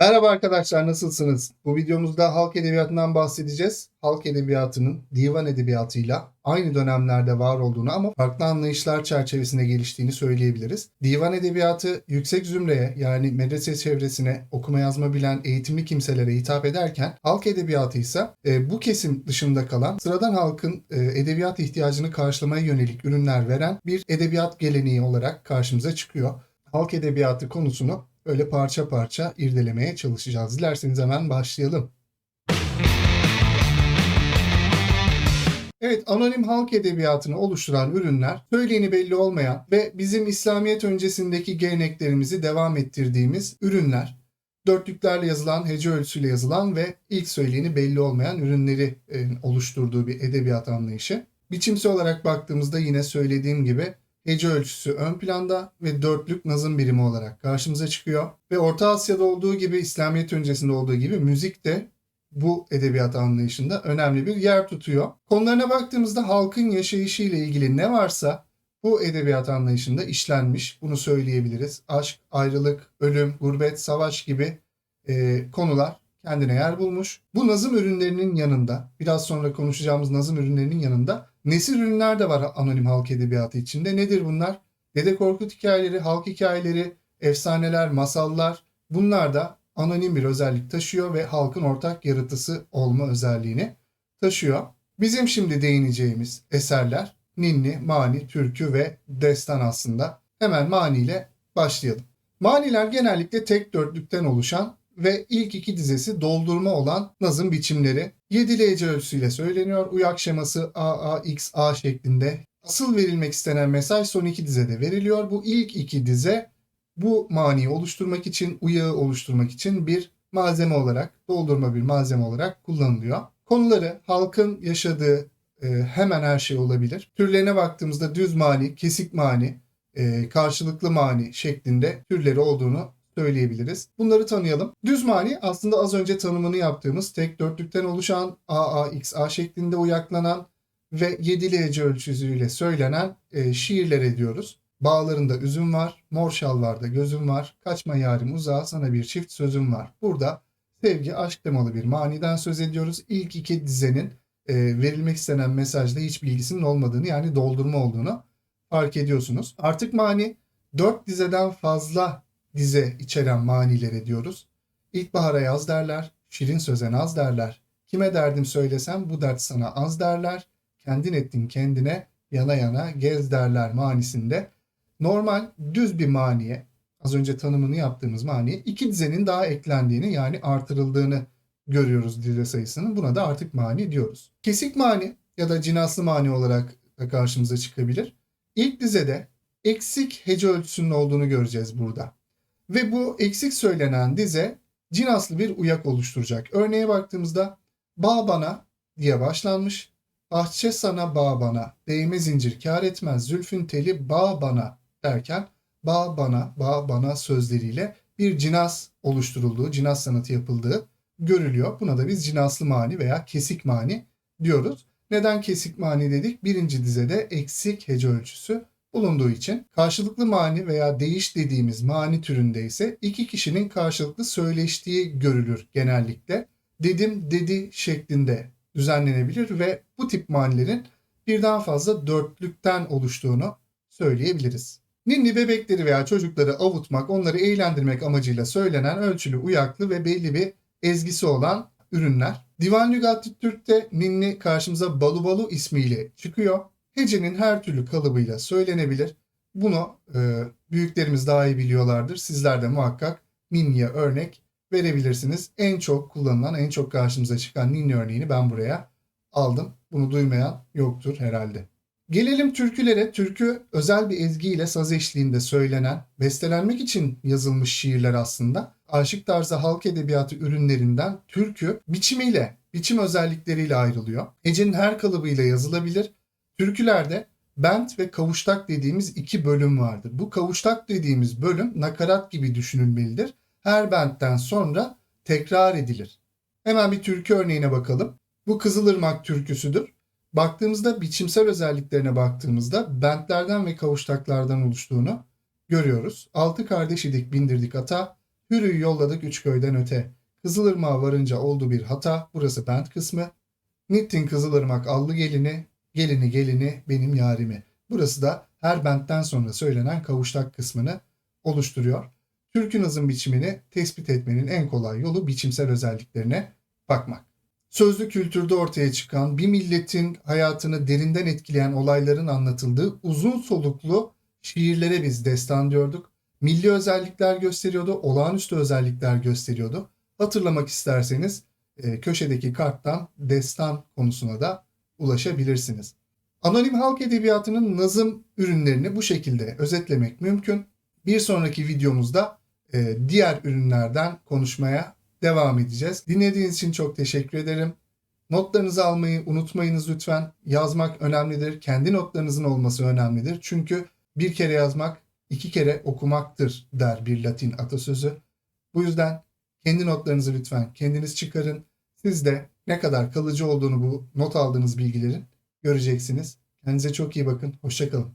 Merhaba arkadaşlar nasılsınız? Bu videomuzda halk edebiyatından bahsedeceğiz. Halk edebiyatının divan edebiyatıyla aynı dönemlerde var olduğunu ama farklı anlayışlar çerçevesinde geliştiğini söyleyebiliriz. Divan edebiyatı yüksek zümreye yani medrese çevresine okuma yazma bilen eğitimli kimselere hitap ederken halk edebiyatı ise e, bu kesim dışında kalan sıradan halkın e, edebiyat ihtiyacını karşılamaya yönelik ürünler veren bir edebiyat geleneği olarak karşımıza çıkıyor. Halk edebiyatı konusunu öyle parça parça irdelemeye çalışacağız. Dilerseniz hemen başlayalım. Evet, anonim halk edebiyatını oluşturan ürünler, söyleyeni belli olmayan ve bizim İslamiyet öncesindeki geleneklerimizi devam ettirdiğimiz ürünler. Dörtlüklerle yazılan, hece ölçüsüyle yazılan ve ilk söyleyeni belli olmayan ürünleri e, oluşturduğu bir edebiyat anlayışı. Biçimsel olarak baktığımızda yine söylediğim gibi hece ölçüsü ön planda ve dörtlük nazım birimi olarak karşımıza çıkıyor. Ve Orta Asya'da olduğu gibi, İslamiyet öncesinde olduğu gibi müzik de bu edebiyat anlayışında önemli bir yer tutuyor. Konularına baktığımızda halkın yaşayışı ile ilgili ne varsa bu edebiyat anlayışında işlenmiş. Bunu söyleyebiliriz. Aşk, ayrılık, ölüm, gurbet, savaş gibi e, konular kendine yer bulmuş. Bu nazım ürünlerinin yanında, biraz sonra konuşacağımız nazım ürünlerinin yanında nesil ürünler de var anonim halk edebiyatı içinde. Nedir bunlar? Dede Korkut hikayeleri, halk hikayeleri, efsaneler, masallar bunlar da anonim bir özellik taşıyor ve halkın ortak yaratısı olma özelliğini taşıyor. Bizim şimdi değineceğimiz eserler ninni, mani, türkü ve destan aslında. Hemen mani ile başlayalım. Maniler genellikle tek dörtlükten oluşan ve ilk iki dizesi doldurma olan nazım biçimleri 7 hece ölçüsüyle söyleniyor. Uyak şeması A, A, X, A şeklinde. Asıl verilmek istenen mesaj son iki dizede veriliyor. Bu ilk iki dize bu maniyi oluşturmak için, uyağı oluşturmak için bir malzeme olarak, doldurma bir malzeme olarak kullanılıyor. Konuları halkın yaşadığı e, hemen her şey olabilir. Türlerine baktığımızda düz mani, kesik mani, e, karşılıklı mani şeklinde türleri olduğunu söyleyebiliriz. Bunları tanıyalım. Düz mani aslında az önce tanımını yaptığımız tek dörtlükten oluşan AAXA şeklinde uyaklanan ve yedili hece ölçüsüyle söylenen e, şiirler ediyoruz. Bağlarında üzüm var, mor şalvarda gözüm var, kaçma yarim uzağa sana bir çift sözüm var. Burada sevgi, aşk temalı bir maniden söz ediyoruz. İlk iki dizenin e, verilmek istenen mesajda hiç bilgisinin olmadığını yani doldurma olduğunu fark ediyorsunuz. Artık mani dört dizeden fazla dize içeren manilere diyoruz. İlkbahara yaz derler, şirin söze naz derler. Kime derdim söylesem bu dert sana az derler. Kendin ettin kendine yana yana gez derler manisinde. Normal düz bir maniye, az önce tanımını yaptığımız maniye iki dizenin daha eklendiğini yani artırıldığını görüyoruz dize sayısının. Buna da artık mani diyoruz. Kesik mani ya da cinaslı mani olarak da karşımıza çıkabilir. İlk dizede eksik hece ölçüsünün olduğunu göreceğiz burada. Ve bu eksik söylenen dize cinaslı bir uyak oluşturacak. Örneğe baktığımızda bağ bana diye başlanmış. Bahçe sana bağ bana, değme zincir kar etmez, zülfün teli bağ bana derken bağ bana, bağ bana sözleriyle bir cinas oluşturulduğu, cinas sanatı yapıldığı görülüyor. Buna da biz cinaslı mani veya kesik mani diyoruz. Neden kesik mani dedik? Birinci dizede eksik hece ölçüsü bulunduğu için karşılıklı mani veya değiş dediğimiz mani türünde ise iki kişinin karşılıklı söyleştiği görülür genellikle. Dedim dedi şeklinde düzenlenebilir ve bu tip manilerin birden fazla dörtlükten oluştuğunu söyleyebiliriz. Ninni bebekleri veya çocukları avutmak, onları eğlendirmek amacıyla söylenen ölçülü, uyaklı ve belli bir ezgisi olan ürünler. Divan Lügat-ı Türk'te ninni karşımıza balu balu ismiyle çıkıyor. Hecenin her türlü kalıbıyla söylenebilir. Bunu e, büyüklerimiz daha iyi biliyorlardır. Sizler de muhakkak ninniye örnek verebilirsiniz. En çok kullanılan, en çok karşımıza çıkan ninni örneğini ben buraya aldım. Bunu duymayan yoktur herhalde. Gelelim türkülere. Türkü özel bir ezgiyle saz eşliğinde söylenen, bestelenmek için yazılmış şiirler aslında. Aşık tarzı halk edebiyatı ürünlerinden türkü biçimiyle, biçim özellikleriyle ayrılıyor. Hecenin her kalıbıyla yazılabilir. Türkülerde bent ve kavuştak dediğimiz iki bölüm vardır. Bu kavuştak dediğimiz bölüm nakarat gibi düşünülmelidir. Her bentten sonra tekrar edilir. Hemen bir türkü örneğine bakalım. Bu Kızılırmak türküsüdür. Baktığımızda biçimsel özelliklerine baktığımızda bentlerden ve kavuştaklardan oluştuğunu görüyoruz. Altı kardeş idik bindirdik ata, Hürü'yü yolladık üç köyden öte. Kızılırmağa varınca oldu bir hata. Burası bent kısmı. Nittin Kızılırmak allı gelini, gelini gelini benim yarimi. Burası da her bentten sonra söylenen kavuştak kısmını oluşturuyor. Türkü nazım biçimini tespit etmenin en kolay yolu biçimsel özelliklerine bakmak. Sözlü kültürde ortaya çıkan bir milletin hayatını derinden etkileyen olayların anlatıldığı uzun soluklu şiirlere biz destan diyorduk. Milli özellikler gösteriyordu, olağanüstü özellikler gösteriyordu. Hatırlamak isterseniz e, köşedeki karttan destan konusuna da ulaşabilirsiniz. Anonim halk edebiyatının nazım ürünlerini bu şekilde özetlemek mümkün. Bir sonraki videomuzda e, diğer ürünlerden konuşmaya devam edeceğiz. Dinlediğiniz için çok teşekkür ederim. Notlarınızı almayı unutmayınız lütfen. Yazmak önemlidir. Kendi notlarınızın olması önemlidir. Çünkü bir kere yazmak iki kere okumaktır der bir Latin atasözü. Bu yüzden kendi notlarınızı lütfen kendiniz çıkarın. Siz de ne kadar kalıcı olduğunu bu not aldığınız bilgilerin göreceksiniz. Kendinize çok iyi bakın. Hoşçakalın.